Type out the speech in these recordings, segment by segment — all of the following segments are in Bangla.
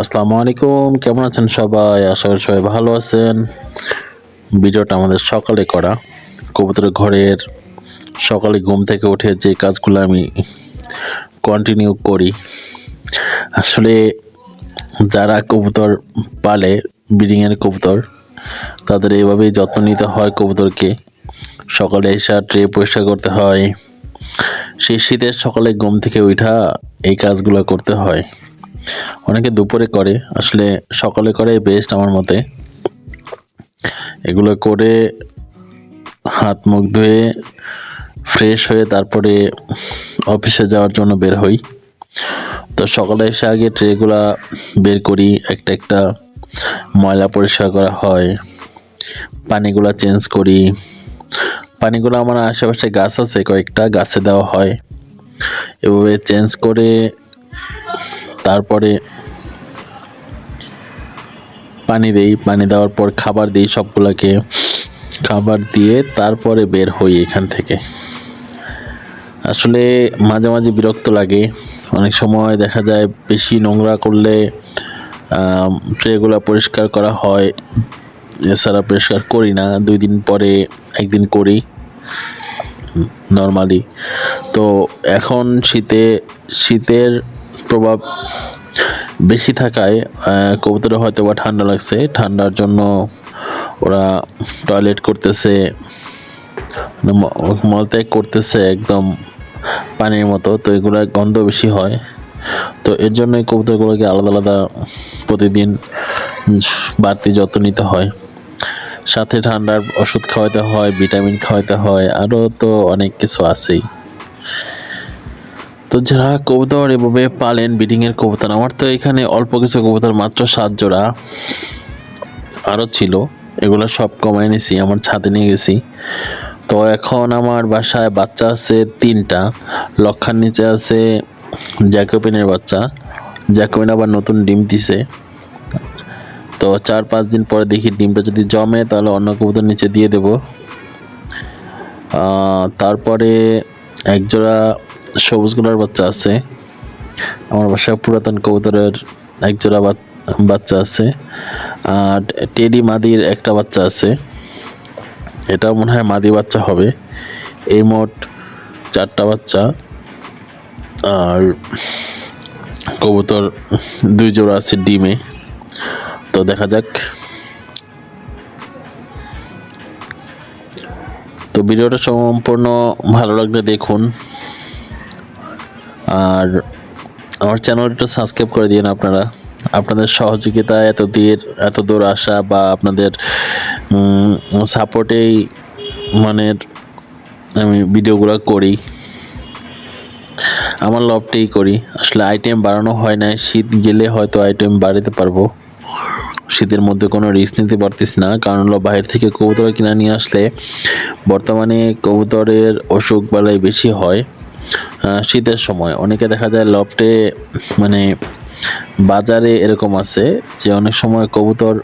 আসসালামু আলাইকুম, কেমন আছেন সবাই? আশা করি সবাই ভালো আছেন। ভিডিওটা আমাদের সকালে করা। কবুতরের ঘরের সকালে ঘুম থেকে উঠে যে কাজগুলো আমি কন্টিনিউ করি। আসলে যারা কবুতর পালে ব্রিডিংয়ের কবুতর, তাদের এইভাবেই যত্ন নিতে হয় কবুতরকে। সকালে এসে ট্রে পরিষ্কার করতে হয়। সেই শীতের সকালে ঘুম থেকে উঠা এই কাজগুলো করতে হয়। অনেকে দুপুরে করে, আসলে সকালে করে বেস্ট আমার মতে। এগুলো করে হাত মুখ ধুয়ে ফ্রেশ হয়ে তারপরে অফিসে যাওয়ার জন্য বের হই। তো সকালে এসে আগে ট্রেগুলা বের করি, একটা একটা ময়লা পরিষ্কার করা হয়, পানিগুলা চেঞ্জ করি। পানিগুলো আমার আশেপাশে গাছ আছে, কয়েকটা গাছে দেওয়া হয়। এভাবে চেঞ্জ করে তারপরে পানি দেই, পানি দেওয়ার পর খাবার দিই সবগুলোকে। খাবার দিয়ে তারপরে বের হই এখান থেকে। আসলে মাঝে মাঝে বিরক্ত লাগে। অনেক সময় দেখা যায় বেশি নোংরা করলে ট্রেগুলো পরিষ্কার করা হয়। এছাড়া পরিষ্কার করি না, দুই দিন পরে একদিন করি নর্মালি তো এখন শীতে, শীতের প্রভাব বেশি থাকায় কবুতরে হয়তো বা ঠান্ডা লাগছে। ঠান্ডার জন্য ওরা টয়লেট করতেছে মানে মলত্যাগ করতেছে একদম পানির মতো। তো এগুলা গন্ধ বেশি হয়। তো এর জন্য কবুতরগুলোকে আলাদা আলাদা প্রতিদিন বাড়তি যত্ন নিতে হয়। সাথে ঠান্ডার ওষুধ খাওয়াতে হয়, ভিটামিন খাওয়াতে হয়, আরও তো অনেক কিছু আছেই। তো যারা কবুতর এভাবে পালেন ব্রিডিংয়ের কবুতর, আমার তো এখানে অল্প কিছু কবুতর, মাত্র সাত জোড়া আরও ছিল। এগুলো সব কমাই নিয়েছি আমার ছাদে নিয়ে গেছি। তো এখন আমার বাসায় বাচ্চা আছে তিনটা, লক্ষার নিচে আছে জ্যাকোপিনের বাচ্চা। জ্যাকোপিন আবার নতুন ডিম দিছে। তো চার পাঁচ দিন পরে দেখি ডিমটা যদি জমে, তাহলে অন্য কবুতর নিচে দিয়ে দেব। তারপরে একজোড়া সবুজ গোলার বাচ্চা আছে। আমার বাসায় পুরাতন কবুতরের একজোড়া বাচ- বাচ্চা আছে। আর টেডি মাদির একটা বাচ্চা আছে। এটাও মনে হয় মাদি বাচ্চা হবে। এই মোট চারটা বাচ্চা। আর কবুতর দুই জোড়া আছে ডিমে। তো দেখা যাক। তো ভিডিওটা সম্পূর্ণ ভালো লাগলে দেখুন। আর আমার চ্যানেলটা সাবস্ক্রাইব করে দিন আপনারা। আপনাদের সহযোগিতা, এত দূর এত দূর আসা বা আপনাদের সাপোর্টেই মানে আমি ভিডিওগুলো করি। আমার লবটেই করি। আসলে আইটেম বাড়ানো হয় না শীত গেলে হয়তো আইটেম বাড়াতে পারব। শীতের মধ্যে কোনো রিস্ক নিতে পারতেছি না। কারণ হলো বাইরে থেকে কবুতর কিনে নিয়ে আসলে বর্তমানে কবুতরের অসুখ বালাই বেশি হয়। শীতের সময়। অনেকে দেখা যায় লফটে মানে বাজারে এরকম আছে যে, অনেক সময় কবুতর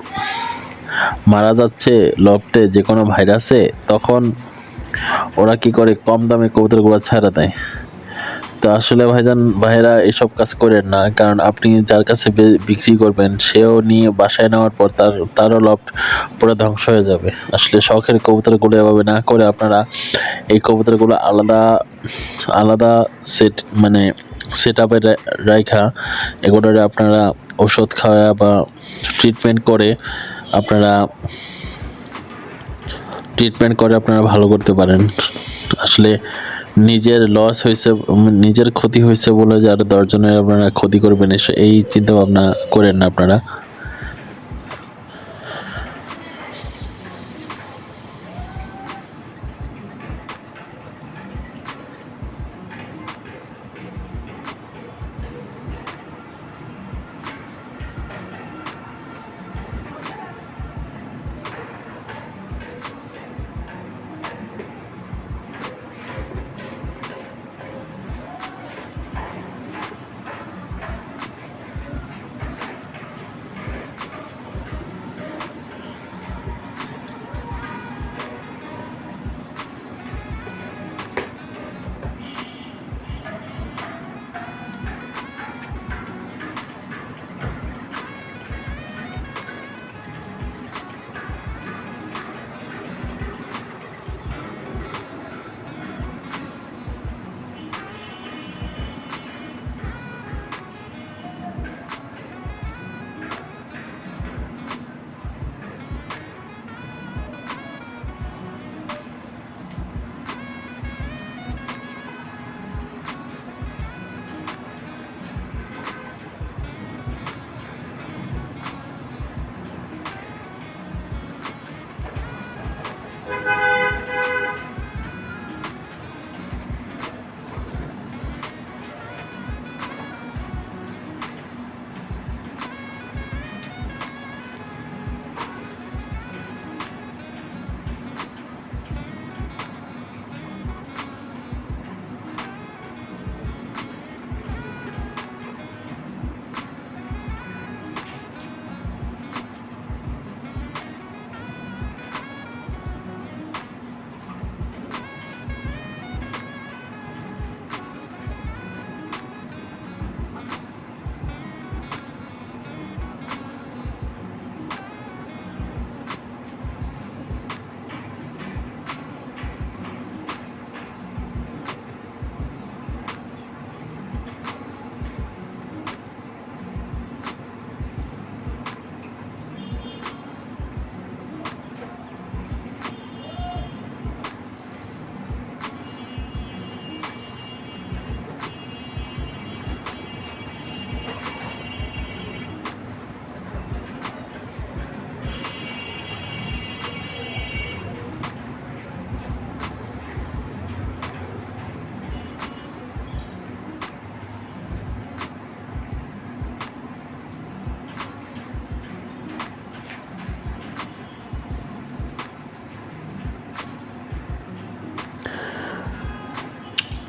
মারা যাচ্ছে লফটে যে কোনো ভাইরাসে, তখন ওরা কি করে কম দামে কবুতরগুলো ছাড়া দেয়? তো আসলে ভাইজান ভাইরা এসব কাজ করেন না, কারণ আপনি যার কাছে বিক্রি করবেন, সেও নিয়ে বাসায় নেওয়ার পর তার, তারও লফট পুরো ধ্বংস হয়ে যাবে। আসলে শখের কবুতরগুলো এভাবে না করে আপনারা এই কবুতরগুলো আলাদা আলাদা সেট মানে সেট আপে রাখা এগুলোরে আপনারা ওষুধ খাওয়া বা ট্রিটমেন্ট করে আপনারা ট্রিটমেন্ট করে আপনারা ভালো করতে পারেন। আসলে নিজের লস হয়েছে নিজের ক্ষতি হয়েছে বলে যে আরও দশজনের আপনারা ক্ষতি করবেন এই চিন্তা ভাবনা করেন না আপনারা।